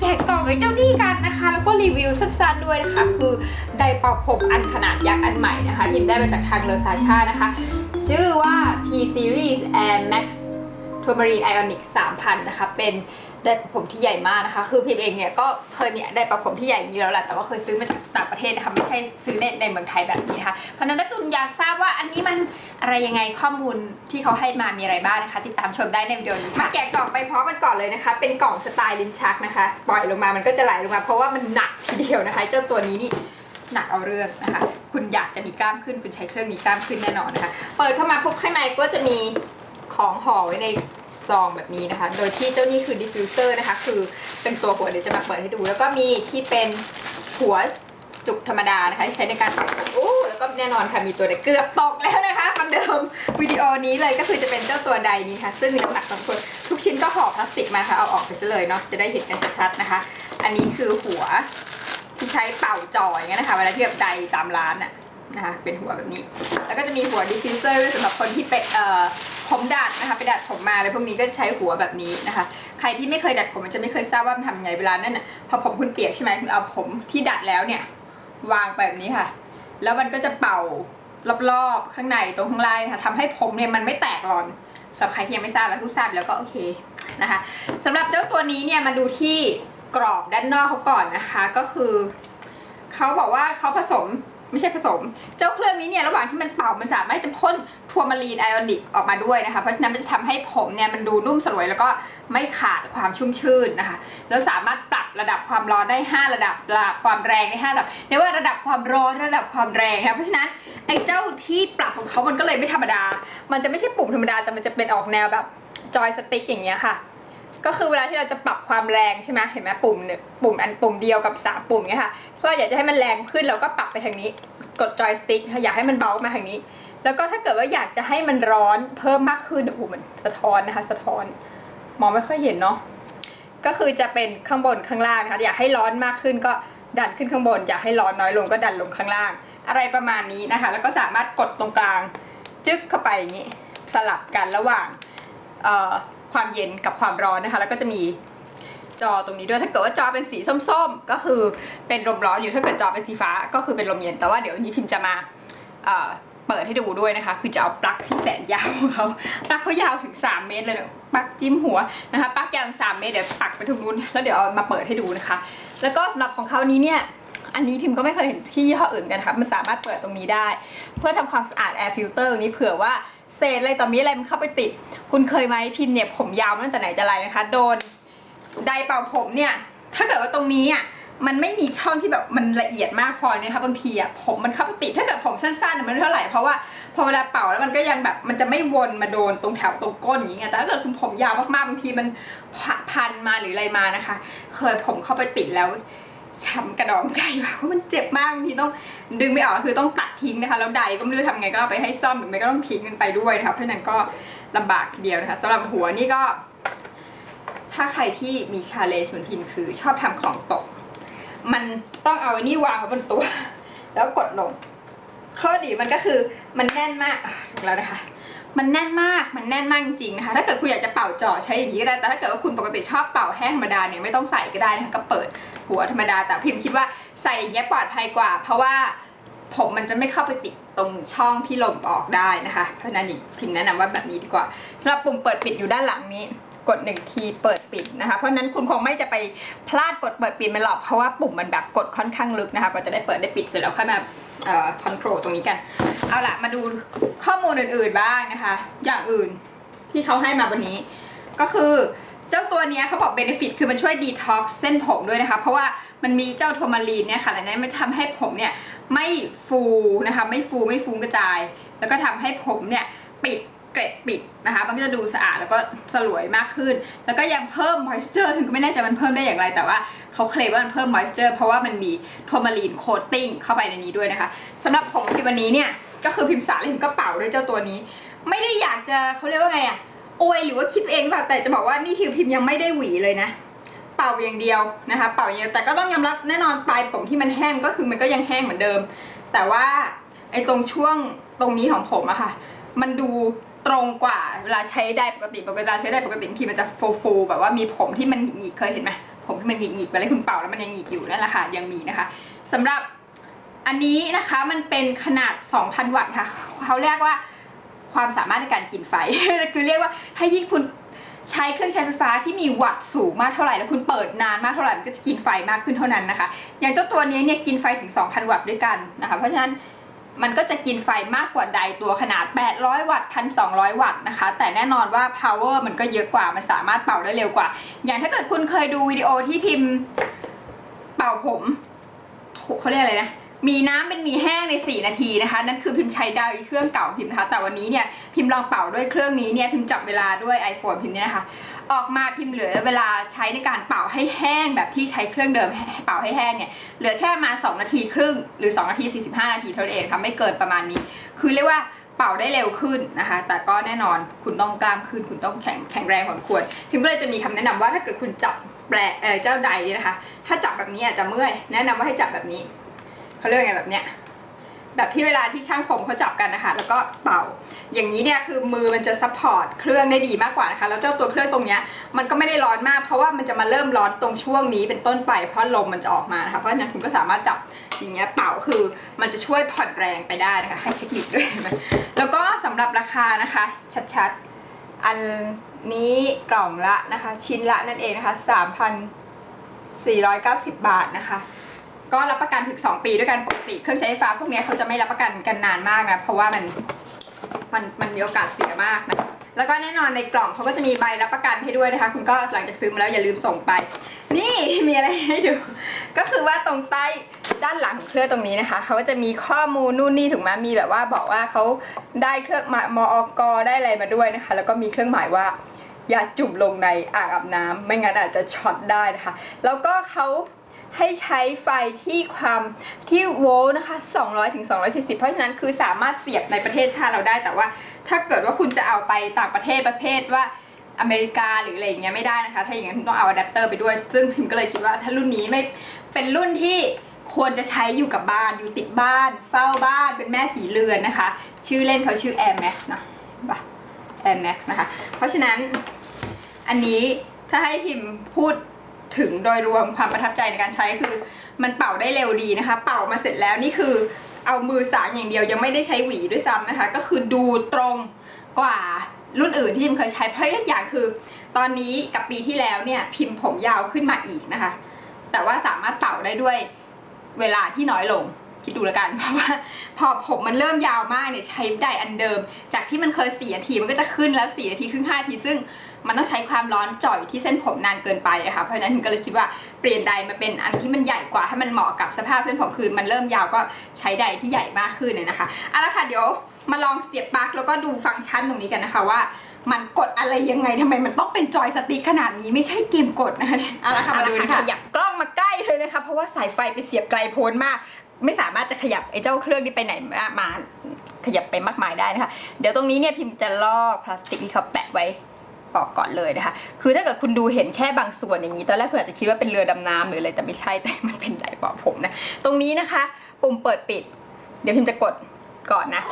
แกะกล่องไอ้เจ้านี่กันนะคะ แล้วก็รีวิวสั้นๆด้วยนะคะ คือไดเป่าผมอันขนาดยักษ์อันใหม่นะคะพิมพ์ได้มาจากทางเลอซาชานะคะ ชื่อว่า T Series Air Max Tourmaline Ionic 3000 นะคะ เป็น ไดร์เป่าผมที่ใหญ่มากนะคะ คือพิมพ์เองเนี่ยก็เคยเนี่ยไดร์เป่าผมที่ใหญ่อยู่แล้วแหละแต่ว่าเคยซื้อมาจากต่างประเทศนะคะไม่ใช่ซื้อในในเมืองไทยแบบนี้นะคะเพราะฉะนั้นถ้าคุณอยากทราบว่าอันนี้มันอะไรยังไงข้อมูลที่เขาให้มามีอะไรบ้างนะคะ ติดตามชมได้ในวิดีโอนี้มาแกะกล่องไปพร้อมกันก่อนเลยนะคะ เป็นกล่องสไตล์ลิ้นชักนะคะ ปล่อยลงมามันก็จะไหลลงมาเพราะว่ามันหนักทีเดียวนะคะเจ้าตัวนี้นี่หนักเอาเรื่องนะคะ คุณอยากจะมีกล้ามขึ้นคุณใช้เครื่องนี้กล้ามขึ้นแน่นอนนะคะ เปิดเข้ามาปุ๊บข้างในก็จะมีของห่อไว้ใน ซองแบบนี้นะคะ โดยที่เจ้านี่คือดิฟฟิวเซอร์นะคะ คือเป็นตัวหัวเดี๋ยวจะมาเปิดให้ดู แล้วก็มีที่เป็นหัวจุกธรรมดานะคะที่ใช้ในการตัดผมโอ้แล้วก็แน่นอนค่ะมีตัวเด็กเกือบตกแล้วนะคะคำเดิมวิดีโอนี้เลยก็คือจะเป็นเจ้าตัวใดนี้ค่ะ ซึ่งมีน้ำหนักสองคนทุกชิ้นก็ห่อพลาสติกมาค่ะเอาออกไปซะเลยเนาะจะได้เห็นกันชัดๆนะคะ อันนี้คือหัวที่ใช้เป่าจ่อยงเงี้ยนะคะเวลาที่แบบใดตามร้านน่ะนะคะเป็นหัวแบบนี้ แล้วก็จะมีหัวดิฟฟิวเซอร์ด้วยสำหรับคนที่เป็นเอ่อ ผมดัดนะคะ ไปดัดผมมาอะไรพวกนี้ก็ใช้หัวแบบนี้นะคะ ใครที่ไม่เคยดัดผมมันจะไม่เคยทราบว่ามันทำยังไงเวลานั่นน่ะพอผมคุณเปียกใช่ไหมคุณเอาผมที่ดัดแล้วเนี่ย วางไปแบบนี้ค่ะ แล้วมันก็จะเป่ารอบๆข้างในตรงข้างล่างนะคะทำให้ผมเนี่ยมันไม่แตกหลอนสำหรับใครที่ยังไม่ทราบแล้วทุกทราบแล้วก็โอเคนะคะสำหรับเจ้าตัวนี้เนี่ยมาดูที่กรอบด้านนอกเขาก่อนนะคะ ก็คือเขาบอกว่าเขาผสม ไม่ใช่ผสม เจ้าเครื่องนี้เนี่ยระหว่างที่มันเป่ามันสามารถจะพ่นทัวร์มารีนไอออนิกออกมาด้วยนะคะ เพราะฉะนั้นมันจะทำให้ผมเนี่ยมันดูนุ่มสลวยแล้วก็ไม่ขาดความชุ่มชื่นนะคะ แล้วสามารถปรับระดับความร้อนได้ 5 ระดับระดับความแรงได้5ระดับเรียกว่าระดับความร้อนระดับความแรงนะคะเพราะฉะนั้นไอ้เจ้าที่ปรับของเขามันก็เลยไม่ธรรมดา มันจะไม่ใช่ปุ่มธรรมดาแต่มันจะเป็นออกแนวแบบจอยสติ๊กอย่างเงี้ยค่ะ ก็คือเวลาที่เราจะปรับความแรงใช่ไหมเห็นไหมปุ่มหนึ่งปุ่มอันปุ่มเดียวกับ3ปุ่มเนี้ยค่ะถ้าเราอยากจะให้มันแรงขึ้นเราก็ปรับไปทางนี้ กดจอยสติ๊กอยากให้มันเบามาทางนี้ แล้วก็ถ้าเกิดว่าอยากจะให้มันร้อนเพิ่มมากขึ้นโอ้โหมันสะท้อนนะคะ สะท้อนมองไม่ค่อยเห็นเนาะก็คือจะเป็นข้างบนข้างล่างนะคะอยากให้ร้อนมากขึ้นก็ดันขึ้นข้างบน อยากให้ร้อนน้อยลงก็ดันลงข้างล่าง อะไรประมาณนี้นะคะ แล้วก็สามารถกดตรงกลาง จึ๊กเข้าไปอย่างนี้สลับกันระหว่าง ความเย็นกับความร้อนนะคะ แล้วก็จะมีจอตรงนี้ด้วยถ้าเกิดว่าจอเป็นสีส้มๆ ก็คือเป็นลมร้อนอยู่ถ้าเกิดจอเป็นสีฟ้าก็คือเป็นลมเย็นแต่ว่าเดี๋ยววันนี้พิมพ์จะมาเปิดให้ดูด้วยนะคะ คือจะเอาปลั๊กที่แสนยาวของเขาปลั๊กเขายาวถึง 3 เมตรเลยนี่ยปลั๊กจิ้มหัวนะคะปลั๊กยาวถึง3เมตรเดี๋ยวปักไปตรงนู้นแล้วเดี๋ยวเอามาเปิดให้ดูนะคะ แล้วก็สำหรับของเขานี้เนี่ยอันนี้พิมพ์ก็ไม่เคยเห็นที่ยี่ห้ออื่นกันครับมันสามารถเปิดตรงนี้ได้ เพื่อทำความสะอาดแอร์ฟิลเตอร์นี้เผื่อว่า เศษอะไรต่อมีอะไรมันเข้าไปติด คุณเคยไหมพิมพ์เนี่ยผมยาวตั้งแต่ไหนแต่ไรนะคะ โดนไดเป่าผมเนี่ย ถ้าเกิดว่าตรงนี้อะมันไม่มีช่องที่แบบมันละเอียดมากพอเนี่ยค่ะบางทีอะผมมันเข้าไปติดถ้าเกิดผมสั้นๆมันไม่เท่าไหร่เพราะว่าพอเวลาเป่าแล้วมันก็ยังแบบมันจะไม่วนมาโดนตรงแถวตรงก้นอย่างเงี้ยแต่ถ้าเกิดคุณผมยาวมากๆบางทีมันพันมาหรืออะไรมานะคะ เคยผมเข้าไปติดแล้ว ช้ำกระดองใจว่าเพราะมันเจ็บมากบางทีต้องดึงไม่ออกคือต้องตัดทิ้งนะคะ แล้วใดก็ไม่รู้ทำไงก็ไปให้ซ่อมหรือไม่ก็ต้องทิ้งกันไปด้วยนะคะเพราะนั้นก็ลำบากทีเดียวนะคะสำหรับหัวนี่ก็ ถ้าใครที่มีชาเลนจ์เหมือนพิมคือ ชอบทำของตก มันต้องเอาไอ้นี่วางไว้บนตัว แล้วกดลง ข้อดีมันก็คือมันแน่นมากแล้วนะคะ มันแน่นมาก มันแน่นมากจริงๆนะคะ ถ้าเกิดคุณอยากจะเป่าจ่อใช้อย่างนี้ก็ได้ แต่ถ้าเกิดว่าคุณปกติชอบเป่าแห้งธรรมดาเนี่ยไม่ต้องใส่ก็ได้นะคะก็เปิดหัวธรรมดา แต่พิมคิดว่าใส่อย่างเงี้ยปลอดภัยกว่า เพราะว่าผมมันจะไม่เข้าไปติดตรงช่องที่ลมออกได้นะคะ เพราะนั้นพิมแนะนำว่าแบบนี้ดีกว่าสำหรับปุ่มเปิดปิดอยู่ด้านหลังนี้กดหนึ่งทีเปิดปิดนะคะ เพราะฉะนั้นคุณคงไม่จะไปพลาดกดเปิดปิดมันหรอกเพราะว่าปุ่มมันแบบกดค่อนข้างลึกนะคะ ก็จะได้เปิดได้ปิดเสร็จแล้วค่อยมา เอ่อคอนโทรลตรงนี้กัน เอาละมาดูข้อมูลอื่นๆบ้างนะคะ อย่างอื่นที่เขาให้มาวันนี้ ก็คือเจ้าตัวเนี้ยเขาบอกเบนฟิตคือมันช่วยดีท็อกซ์เส้นผมด้วยนะคะ เพราะว่ามันมีเจ้าโทมารีนเนี่ยค่ะแล้วนั้นมันทำให้ผมเนี่ยไม่ฟูนะคะ ไม่ฟูไม่ฟุ้งกระจาย แล้วก็ทำให้ผมเนี่ยปิด เกล็ดปิดนะคะ มันก็จะดูสะอาดแล้วก็สลวยมากขึ้น แล้วก็ยังเพิ่ม moisture ถึงก็ไม่แน่ใจมันเพิ่มได้อย่างไร แต่ว่าเขาเคลมว่ามันเพิ่ม moisture เพราะว่ามันมีโทมารีนโคตติ้งเข้าไปในนี้ด้วยนะคะสำหรับผมพิมวันนี้เนี่ยก็คือพิมพ์สาแล้วพิมพ์ก็เป่าด้วยเจ้าตัวนี้ ไม่ได้อยากจะเขาเรียกว่าไงอะอวยหรือว่าคิดเองแบบแต่จะบอกว่านี่คือพิมพ์ยังไม่ได้หวีเลยนะเป่าอย่างเดียวนะคะ เป่าอย่างเดียวแต่ก็ต้องยอมรับแน่นอนปลายผมที่มันแห้งก็คือมันก็ยังแห้งเหมือนเดิม แต่ว่าไอ้ตรงช่วงตรงนี้ของผมอะค่ะ มันดู ตรงกว่าเวลาใช้ได้ปกติปกติเวลาใช้ได้ปกติบางทีมันจะฟูฟูแบบว่ามีผมที่มันหงิกเคยเห็นไหมผมที่มันหงิกๆไปเลยคุณเป่าแล้วมันยังหงิกอยู่นั่นแหละค่ะยังมีนะคะสำหรับอันนี้นะคะมันเป็นขนาด 2,000 วัตต์ค่ะเขาเรียกว่าความสามารถในการกินไฟ คือเรียกว่าถ้ายิ่งคุณใช้เครื่องใช้ไฟฟ้าที่มีวัตต์สูงมากเท่าไหร่แล้วคุณเปิดนานมากเท่าไหร่มันก็จะกินไฟมากขึ้นเท่านั้นนะคะ อย่างเจ้าตัวนี้เนี่ยกินไฟถึง 2,000 วัตต์ด้วยกันนะคะ เพราะฉะนั้น มันก็จะกินไฟมากกว่าใดตัวขนาด 800 วัตต์ 1,200 วัตต์นะคะ แต่แน่นอนว่า power มันก็เยอะกว่า มันสามารถเป่าได้เร็วกว่า อย่างถ้าเกิดคุณเคยดูวิดีโอที่พิมพ์เป่าผมเขาเรียกอะไรนะ มีน้ำเป็นมีแห้งใน 4 นาทีนะคะ นั่นคือพิมพ์ใช้ดาวเครื่องเก่าพิมพ์นะคะ แต่วันนี้เนี่ยพิมพ์ลองเป่าด้วยเครื่องนี้เนี่ยพิมพ์จับเวลาด้วย iPhone พิมพ์เนี่ยนะคะ ออกมาพิมพ์เหลือเวลาใช้ในการเป่าให้แห้งแบบที่ใช้เครื่องเดิมเป่าให้แห้งเนี่ยเหลือแค่มา 2 นาทีครึ่ง หรือ 2 นาที 45 นาทีเท่านั้นเองค่ะไม่เกินประมาณนี้ คือเรียกว่าเป่าได้เร็วขึ้นนะคะ แต่ก็แน่นอนคุณต้องกล้ามขึ้น คุณต้องแข็งแข็งแรงพอควร พิมพ์ก็เลยจะมีคำแนะนำว่าถ้าเกิดคุณจับแปลเออเจ้าใดเนี่ยนะคะ ถ้าจับแบบนี้อาจจะเมื่อย แนะนำว่าให้จับแบบนี้เขาเรียกไงแบบเนี้ย แบบที่เวลาที่ช่างผมเขาจับกันนะคะ แล้วก็เป่า อย่างนี้เนี่ยคือมือมันจะซัพพอร์ตเครื่องได้ดีมากกว่านะคะ แล้วเจ้าตัวเครื่องตรงเนี้ยมันก็ไม่ได้ร้อนมาก เพราะว่ามันจะมาเริ่มร้อนตรงช่วงนี้เป็นต้นไป เพราะลมมันจะออกมานะคะ เพราะฉะนั้นคุณก็สามารถจับอย่างเงี้ยเป่าคือมันจะช่วยผ่อนแรงไปได้นะคะ ให้เทคนิคด้วยนะแล้วก็สำหรับราคานะคะ ชัดๆ อันนี้กล่องละนะคะ ชิ้นละนั่นเองนะคะ 3,490 บาทนะคะ ก็รับประกันถึง 2 ปีด้วยกันปกติ เครื่องใช้ไฟฟ้าพวกเนี้ยเขาจะไม่รับประกันกันนานมากนะ เพราะว่ามันมันมันมีโอกาสเสียมากนะแล้วก็แน่นอนในกล่องเขาก็จะมีใบรับประกันให้ด้วยนะคะ คุณก็หลังจากซื้อมาแล้วอย่าลืมส่งไป นี่มีอะไรให้ดู ก็คือว่าตรงใต้ด้านหลังเครื่องตรงนี้นะคะเขาก็จะมีข้อมูลนู่นนี่ถูกไหมมีแบบว่าบอกว่าเขาได้เครื่องหมายมอกได้อะไรมาด้วยนะคะ แล้วก็มีเครื่องหมายว่าอย่าจุ่มลงในอ่างอาบน้ำไม่งั้นอาจจะช็อตได้นะคะ แล้วก็เขา ให้ใช้ไฟที่ความที่โวลต์นะคะ 200ถึง240 เพราะฉะนั้นคือสามารถเสียบในประเทศชาติเราได้ แต่ว่าถ้าเกิดว่าคุณจะเอาไปต่างประเทศประเภทว่าอเมริกาหรืออะไรอย่างเงี้ยไม่ได้นะคะ ถ้าอย่างนั้นคุณต้องเอาอะแดปเตอร์ไปด้วย ซึ่งพิมก็เลยคิดว่าถ้ารุ่นนี้ไม่เป็นรุ่นที่ควรจะใช้อยู่กับบ้านอยู่ติดบ้าน เฝ้าบ้านเป็นแม่สีเรือนนะคะ ชื่อเล่นเขาชื่อ Air Max นะเห็นปะ Air Max นะคะ เพราะฉะนั้นอันนี้ถ้าให้พิมพ์พูด ถึงโดยรวมความประทับใจในการใช้คือมันเป่าได้เร็วดีนะคะ เป่ามาเสร็จแล้วนี่คือเอามือสางอย่างเดียวยังไม่ได้ใช้หวีด้วยซ้ำนะคะ ก็คือดูตรงกว่ารุ่นอื่นที่พิมเคยใช้เพราะอีกอย่างคือ ตอนนี้กับปีที่แล้วเนี่ยพิมพ์ผมยาวขึ้นมาอีกนะคะ แต่ว่าสามารถเป่าได้ด้วยเวลาที่น้อยลงคิดดูแล้วกันเพราะว่าพอผมมันเริ่มยาวมากเนี่ยใช้ไดอันเดิม จากที่มันเคยสี่นาทีมันก็จะขึ้นแล้วสี่นาทีครึ่งห้านาทีซึ่ง มันต้องใช้ความร้อนจ่อยที่เส้นผมนานเกินไปอะค่ะเพราะฉะนั้นถึงก็เลยคิดว่าเปลี่ยนไดมาเป็นอันที่มันใหญ่กว่าให้มันเหมาะกับสภาพเส้นผมคือมันเริ่มยาวก็ใช้ไดที่ใหญ่มากขึ้นเลยนะคะเอาละค่ะเดี๋ยวมาลองเสียบปลั๊กแล้วก็ดูฟังก์ชันตรงนี้กันนะคะว่ามันกดอะไรยังไงทำไมมันต้องเป็นจอยสติ๊กขนาดนี้ไม่ใช่เกมกดนะคะเอาละค่ะมาดูนะคะขยับกล้องมาใกล้เลยนะคะเพราะว่าสายไฟไปเสียบไกลโพ้นมาก ไม่สามารถจะขยับไอ้เจ้าเครื่องนี้ไปไหนมาขยับไปมากมายได้นะคะ เดี๋ยวตรงนี้เนี่ยพิมพ์จะลอกพลาสติกที่เขาแปะไว้ ออกก่อนเลยนะคะ คือถ้าเกิดคุณดูเห็นแค่บางส่วนอย่างนี้ ตอนแรกคุณอาจจะคิดว่าเป็นเรือดำน้ำหรืออะไรแต่ไม่ใช่แต่มันเป็นไดร์เป่าผมนะ ตรงนี้นะคะ ปุ่มเปิดปิด เดี๋ยวพิมจะกดก่อนนะ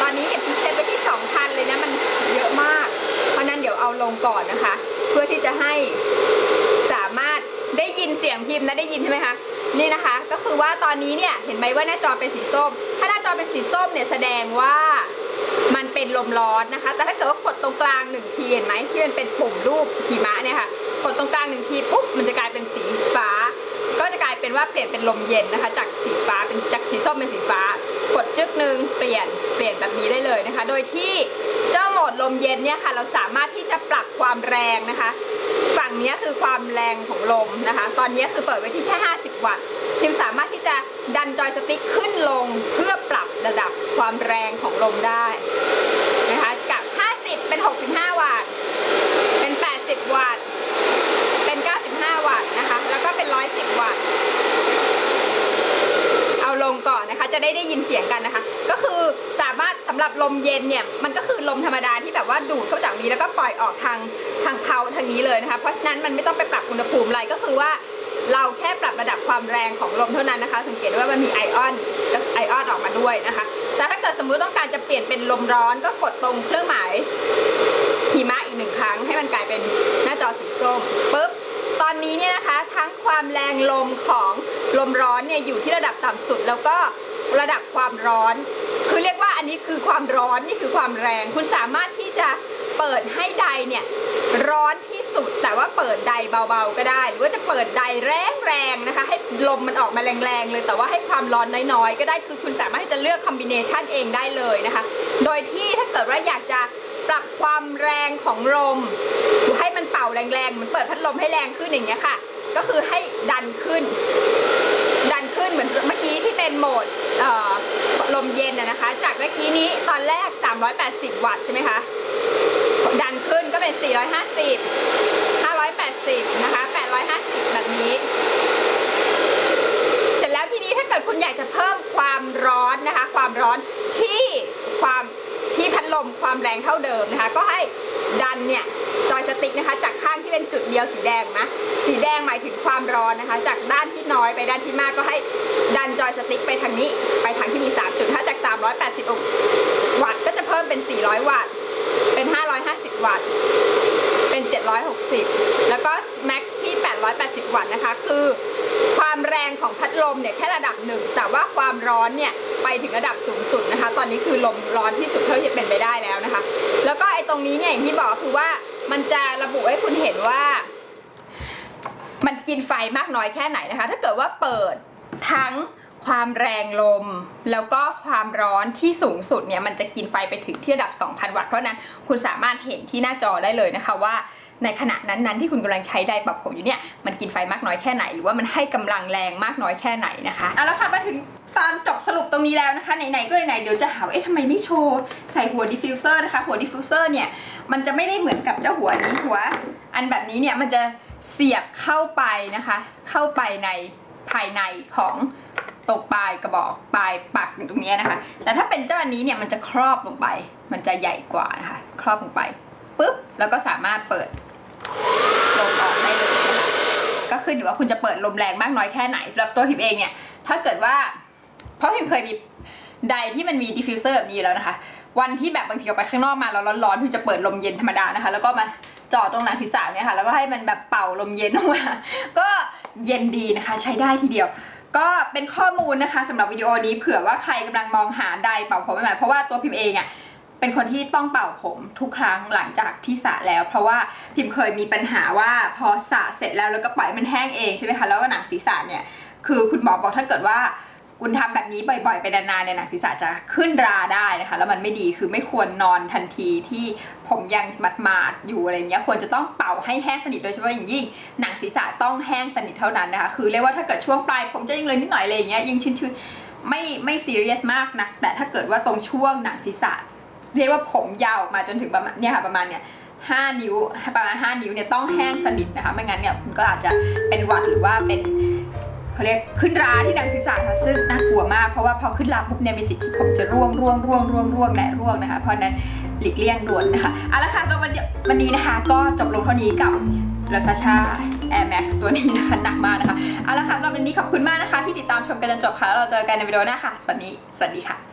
ตอนนี้เนี่ยพิมเซตไปที่2,000เลยนะมันเยอะมาก เพราะนั้นเดี๋ยวเอาลงก่อนนะคะ เพื่อที่จะให้สามารถได้ยินเสียงพิมพ์นะได้ยินใช่ไหมคะนี่นะคะก็คือว่าตอนนี้เนี่ยเห็นไหมว่าหน้าจอเป็นสีส้ม ถ้าหน้าจอเป็นสีส้มเนี่ยแสดงว่า มันเป็นลมร้อนนะคะ แต่ถ้าเกิดว่ากดตรงกลางหนึ่งทีเห็นไหมที่มันเป็นปุ่มรูปหิมะเนี่ยค่ะกดตรงกลางหนึ่งทีปุ๊บมันจะกลายเป็นสีฟ้า ก็จะกลายเป็นว่าเปลี่ยนเป็นลมเย็นนะคะ จากสีฟ้าเป็นจากสีส้มเป็นสีฟ้า กดจึ๊กหนึ่งเปลี่ยนเปลี่ยนแบบนี้ได้เลยนะคะ โดยที่เจ้าโหมดลมเย็นเนี่ยค่ะ เราสามารถที่จะปรับความแรงนะคะ ฝั่งนี้คือความแรงของลมนะคะ ตอนนี้คือเปิดไว้ที่แค่ 50 วัตต์พิมสามารถที่จะดันจอยสติ๊กขึ้นลง ความแรงของลมได้นะคะจาก 50 เป็น 65 วัตต์ เป็น 80 วัตต์ เป็น 95 วัตต์นะคะ แล้วก็เป็น 110 วัตต์ เอาลงก่อนนะคะ จะได้ได้ยินเสียงกันนะคะ ก็คือสามารถสำหรับลมเย็นเนี่ย มันก็คือลมธรรมดาที่แบบว่าดูดเข้าจากนี้แล้วก็ปล่อยออกทางทางเพาทางนี้เลยนะคะ เพราะฉะนั้นมันไม่ต้องไปปรับอุณหภูมิอะไรก็คือว่าเราแค่ปรับระดับความแรงของลมเท่านั้นนะคะ สังเกตว่ามันมีไอออนกับไอออนออกมาด้วยนะคะ แต่ถ้าเกิดสมมุติต้องการจะเปลี่ยนเป็นลมร้อนก็กดตรงเครื่องหมายหิมะอีกหนึ่งครั้ง ให้มันกลายเป็นหน้าจอสีส้มปุ๊บตอนนี้เนี่ยนะคะทั้งความแรงลมของลมร้อนเนี่ยอยู่ที่ระดับต่ำสุด แล้วก็ระดับความร้อน คือเรียกว่าอันนี้คือความร้อนนี่คือความแรง คุณสามารถที่จะเปิดให้ไดเนี่ยร้อน แต่ว่าเปิดเบาๆก็ได้ หรือว่าจะเปิดไดแรงๆนะคะ ให้ลมมันออกมาแรงๆเลย แต่ว่าให้ความร้อนน้อยๆ ก็ได้คือคุณสามารถที่จะเลือกคอมบิเนชันเองได้เลยนะคะ โดยที่ถ้าเกิดว่าอยากจะปรับความแรงของลมให้มันเป่าแรงๆเหมือนเปิดพัดลมให้แรงขึ้นอย่างเงี้ยค่ะ ก็คือให้ดันขึ้น ดันขึ้นเหมือนเมื่อกี้ที่เป็นโหมดลมเย็นนะนะคะ จากเมื่อกี้นี้ตอนแรก 380 วัตต์ใช่ไหมคะดันขึ้นก็เป็น 450 80นะคะ850 แบบนี้ เสร็จแล้วทีนี้ถ้าเกิดคุณอยากจะเพิ่มความร้อนนะคะ ความร้อนที่ความที่พัดลมความแรงเท่าเดิมนะคะ ก็ให้ดันเนี่ยจอยสติ๊กนะคะ จากข้างที่เป็นจุดเดียวสีแดงนะสีแดงหมายถึงความร้อนนะคะ จากด้านที่น้อยไปด้านที่มากก็ให้ดันจอยสติ๊กไปทางนี้ ไปทางที่มี3จุดถ้าจาก 380วัตต์ก็จะเพิ่มเป็น 400 วัตต์ เป็น 550 วัตต์ 760 แล้วก็แม็กซ์ที่ 880 วัตต์นะคะ คือความแรงของพัดลมเนี่ยแค่ระดับหนึ่ง แต่ว่าความร้อนเนี่ยไปถึงระดับสูงสุดนะคะ ตอนนี้คือลมร้อนที่สุดเท่าที่จะเป็นไปได้แล้วนะคะ แล้วก็ไอ้ตรงนี้เนี่ยอย่างที่บอกคือว่ามันจะระบุให้คุณเห็นว่า มันกินไฟมากน้อยแค่ไหนนะคะ ถ้าเกิดว่าเปิดทั้ง ความแรงลม แล้วก็ความร้อนที่สูงสุดเนี่ยมันจะกินไฟไปถึงที่ระดับ 2,000 วัตต์เพราะนั้นคุณสามารถเห็นที่หน้าจอได้เลยนะคะว่าในขณะนั้นๆที่คุณกำลังใช้ไดร์ปรับผมอยู่เนี่ยมันกินไฟมากน้อยแค่ไหน หรือว่ามันให้กำลังแรงมากน้อยแค่ไหนนะคะเอาละค่ะมาถึงตอนจบสรุปตรงนี้แล้วนะคะไหนๆก็ไหนๆเดี๋ยวจะหาว่าเอ๊ะทำไมไม่โชว์ใส่หัวดิฟฟิวเซอร์นะคะหัวดิฟฟิวเซอร์เนี่ยมันจะไม่ได้เหมือนกับเจ้าหัวนี้หัว อันแบบนี้เนี่ยมันจะเสียบเข้าไปนะคะ เข้าไปในภายในของ ตรงปลายกระบอกปลายปักตรงนี้นะคะ แต่ถ้าเป็นเจ้าอันนี้เนี่ยมันจะครอบลงไป มันจะใหญ่กว่านะคะครอบลงไปปุ๊บแล้วก็สามารถเปิดลมออกได้เลยก็ขึ้นอยู่ว่าคุณจะเปิดลมแรงมากน้อยแค่ไหนสำหรับตัวพิมเองเนี่ยถ้าเกิดว่า เพราะพิมเคยมีไดที่มันมีดิฟฟิวเซอร์แบบนี้แล้วนะคะ วันที่แบบบางทีออกไปข้างนอกมาแล้วร้อนๆพิมจะเปิดลมเย็นธรรมดานะคะ แล้วก็มาจาะตรงหนังศีรษะเนี่ยค่ะแล้วก็ให้มันแบบเป่าลมเย็นออกมาก็เย็นดีนะคะ ใช้ได้ทีเดียว ก็เป็นข้อมูลนะคะสำหรับวิดีโอนี้เผื่อว่าใครกำลังมองหาไดร์เป่าผมใหม่ๆเพราะว่าตัวพิมเองอะเป็นคนที่ต้องเป่าผมทุกครั้งหลังจากที่สระแล้ว เพราะว่าพิมเคยมีปัญหาว่าพอสระเสร็จแล้วแล้วก็ปล่อยมันแห้งเองใช่ไหมคะแล้วก็หนังศีรษะเนี่ยคือคุณหมอบอกถ้าเกิดว่า คุณทำแบบนี้บ่อยๆไปนานๆเนี่ยหนังศีรษะจะขึ้นราได้นะคะ แล้วมันไม่ดีคือไม่ควรนอนทันทีที่ผมยังหมาดๆอยู่อะไรเงี้ยควรจะต้องเป่าให้แห้งสนิทโดยเฉพาะอย่างยิ่งหนังศีรษะต้องแห้งสนิทเท่านั้นนะคะ คือเรียกว่าถ้าเกิดช่วงปลายผมจะยังเลยนิดหน่อยอะไรเงี้ยยังชื้นๆไม่ไม่ซีเรียสมากนะแต่ถ้าเกิดว่าตรงช่วงหนังศีรษะ เรียกว่าผมยาวมาจนถึงประมาณเนี่ยค่ะประมาณเนี่ยห้านิ้วประมาณห้านิ้วเนี่ยต้องแห้งสนิทนะคะไม่งั้นเนี่ยคุณก็อาจจะเป็นหวัดหรือว่าเป็น เขาเรียกขึ้นราที่หนังศีรษะค่ะซึ่งน่ากลัวมากเพราะว่าพอขึ้นราปุ๊บเนี่ยมีสิทธิ์ที่ผมจะร่วงร่วงร่วงร่วงร่วงและร่วงนะคะ เพราะนั้นหลีกเลี่ยงด่วนนะคะเอาละค่ะแล้ววันวันนี้นะคะ ก็จบลงเท่านี้กับลาซาชา Air Max ตัวนี้นะคะหนักมากนะคะเอาละค่ะสำหรับวันนี้ขอบคุณมากนะคะ ที่ติดตามชมกันจนจบค่ะแล้วเราเจอกันในวิดีโอหน้าค่ะสวัสดีสวัสดีค่ะ